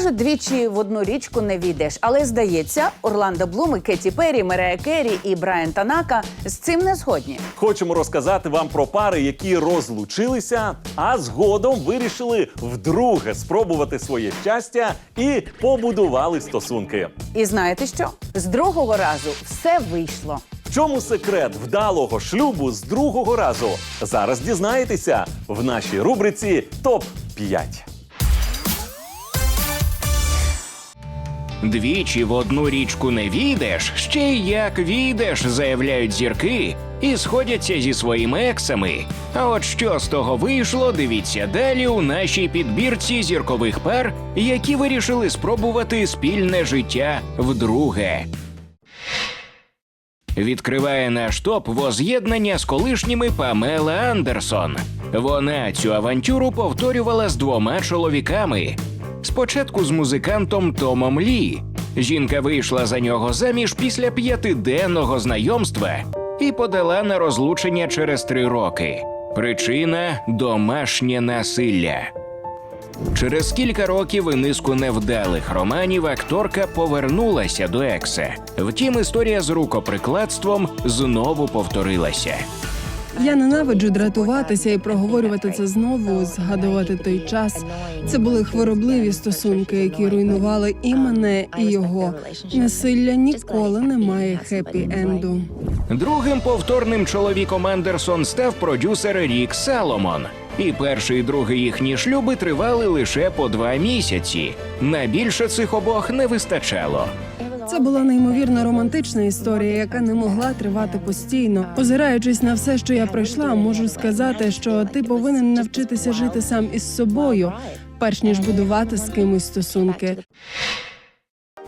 Кажуть, двічі в одну річку не війдеш. Але здається, Орландо Блум, і Кеті Перрі, Мерея Керрі і Брайан Танака з цим не згодні. Хочемо розказати вам про пари, які розлучилися, а згодом вирішили вдруге спробувати своє щастя і побудували стосунки. І знаєте що? З другого разу все вийшло. В чому секрет вдалого шлюбу з другого разу? Зараз дізнаєтеся в нашій рубриці Топ 5 Двічі в одну річку не війдеш, ще й як війдеш, заявляють зірки і сходяться зі своїми ексами. А от що з того вийшло, дивіться далі у нашій підбірці зіркових пар, які вирішили спробувати спільне життя вдруге. Відкриває наш топ воз'єднання з колишніми Памела Андерсон. Вона цю авантюру повторювала з двома чоловіками. Спочатку з музикантом Томом Лі. Жінка вийшла за нього заміж після п'ятиденного знайомства і подала на розлучення через три роки. Причина домашнє насилля. Через кілька років і низку невдалих романів акторка повернулася до екса. Втім, історія з рукоприкладством знову повторилася. Я ненавиджу дратуватися і проговорювати це знову, згадувати той час. Це були хворобливі стосунки, які руйнували і мене, і його. Насилля ніколи не має хеппі-енду. Другим повторним чоловіком Андерсон став продюсер Рік Саломон. І перший і другий їхні шлюби тривали лише по два місяці. На більше цих обох не вистачало. Це була неймовірно романтична історія, яка не могла тривати постійно. Озираючись на все, що я пройшла, можу сказати, що ти повинен навчитися жити сам із собою, перш ніж будувати з кимось стосунки.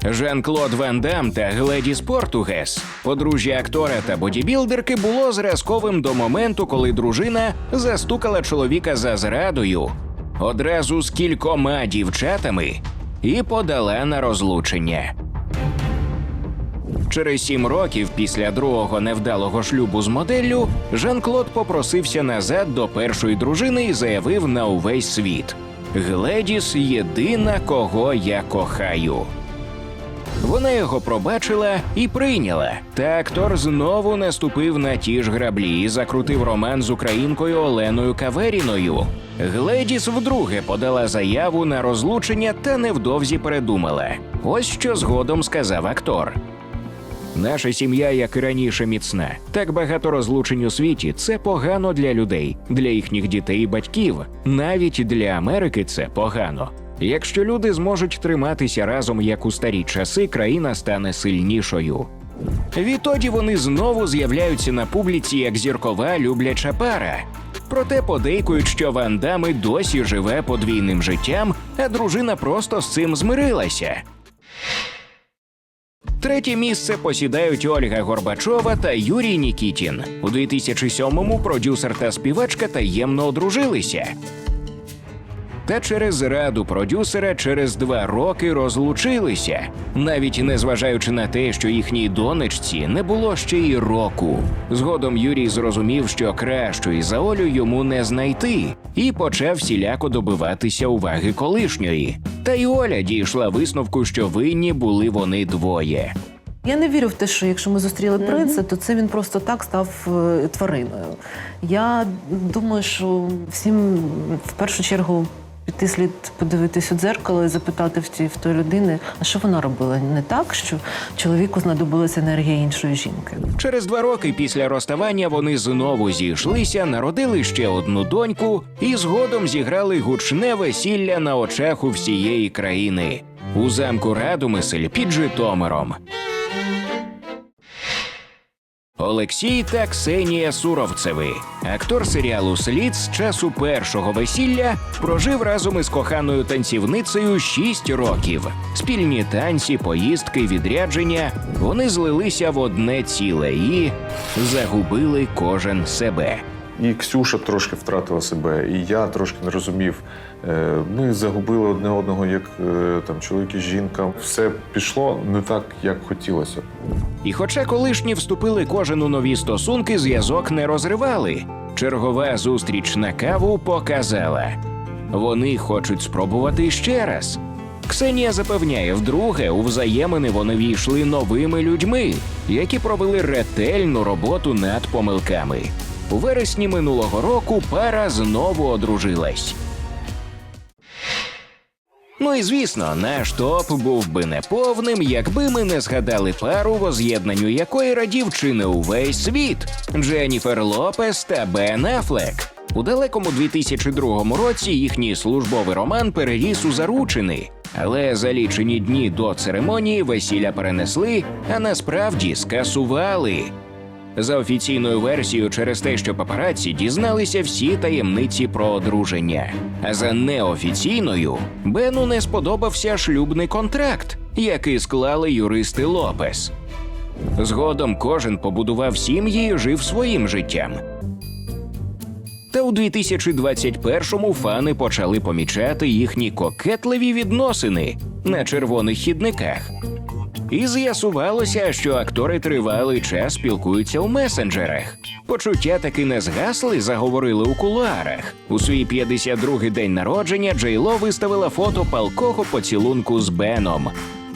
Жан-Клод Ван Дам та Гледіс Португес, подружжя актора та бодібілдерки, було зразковим до моменту, коли дружина застукала чоловіка за зрадою одразу з кількома дівчатами і подала на розлучення. Через сім років після другого невдалого шлюбу з моделлю Жан-Клод попросився назад до першої дружини і заявив на увесь світ: Гледіс єдина, кого я кохаю. Вона його пробачила і прийняла. Та актор знову наступив на ті ж граблі і закрутив роман з українкою Оленою Каверіною. Гледіс вдруге подала заяву на розлучення та невдовзі передумала. Ось що згодом сказав актор. Наша сім'я, як і раніше, міцна. Так багато розлучень у світі це погано для людей, для їхніх дітей і батьків. Навіть для Америки це погано. Якщо люди зможуть триматися разом як у старі часи, країна стане сильнішою. Відтоді вони знову з'являються на публіці як зіркова любляча пара. Проте подейкують, що Ван Дам досі живе подвійним життям, а дружина просто з цим змирилася. Третє місце посідають Ольга Горбачова та Юрій Нікітін. У 2007-му продюсер та співачка таємно одружилися. Та через зраду продюсера через два роки розлучилися, навіть незважаючи на те, що їхній донечці не було ще й року. Згодом Юрій зрозумів, що кращої за Олю йому не знайти, і почав всіляко добиватися уваги колишньої. Та й Оля дійшла висновку, що винні були вони двоє. Я не вірю в те, що якщо ми зустріли принца, то це він просто так став е, твариною. Я думаю, що всім в першу чергу піти слід подивитись у дзеркало і запитати в ті в тої людини, а що вона робила не так, що чоловіку знадобилася енергія іншої жінки. Через два роки після розставання вони знову зійшлися, народили ще одну доньку і згодом зіграли гучне весілля на очах у всієї країни у замку Радомисель під Житомиром. Олексій та Ксенія Суровцеви, актор серіалу Слід з часу першого весілля, прожив разом із коханою танцівницею 6 років. Спільні танці, поїздки, відрядження вони злилися в одне ціле і загубили кожен себе. І Ксюша трошки втратила себе, і я трошки не розумів. Е, Ми загубили одне одного, як е, там чоловік і жінка. Все пішло не так, як хотілося. І хоча колишні вступили кожен у нові стосунки, зв'язок не розривали. Чергова зустріч на каву показала. Вони хочуть спробувати ще раз. Ксенія запевняє, вдруге у взаємини вони війшли новими людьми, які провели ретельну роботу над помилками. У вересні минулого року пара знову одружилась. Ну і звісно, наш топ був би неповним, якби ми не згадали пару, воз'єднанню якої радів чи не увесь світ Дженніфер Лопес та Бен Афлек. У далекому 2002 році їхній службовий роман переріс у заручини. Але за лічені дні до церемонії весілля перенесли, а насправді скасували. За офіційною версією, через те, що папараці дізналися всі таємниці про одруження. А за неофіційною Бену не сподобався шлюбний контракт, який склали юристи Лопес. Згодом кожен побудував сім'ї і жив своїм життям. Та у 2021-му фани почали помічати їхні кокетливі відносини на червоних хідниках. І з'ясувалося, що актори тривалий час спілкуються у месенджерах. Почуття таки не згасли, заговорили у кулуарах. У свій 52-й день народження Джейло виставила фото палкого поцілунку з Беном,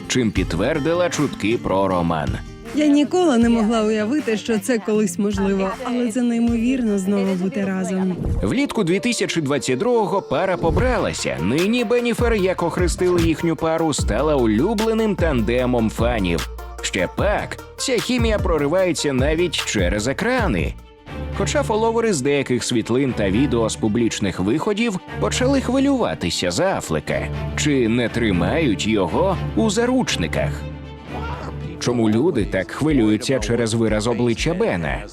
чим підтвердила чутки про роман. Я ніколи не могла уявити, що це колись можливо, але це неймовірно знову бути разом. Влітку 2022-го пара побралася. Нині Беніфер, як охрестили їхню пару, стала улюбленим тандемом фанів. Ще пак, ця хімія проривається навіть через екрани. Хоча фоловери з деяких світлин та відео з публічних виходів почали хвилюватися за Афлека, чи не тримають його у заручниках. Чому люди так хвилюються через вираз обличчя Бена?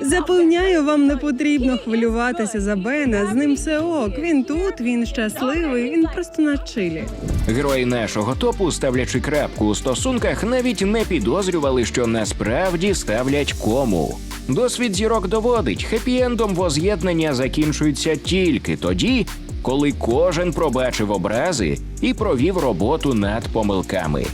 Запевняю, вам не потрібно хвилюватися за Бена. З ним все ок. Він тут, він щасливий, він просто на чилі. Герої нашого топу, ставлячи крапку у стосунках, навіть не підозрювали, що насправді ставлять кому. Досвід зірок доводить, хеппі-ендом воз'єднання закінчується тільки тоді, коли кожен пробачив образи і провів роботу над помилками.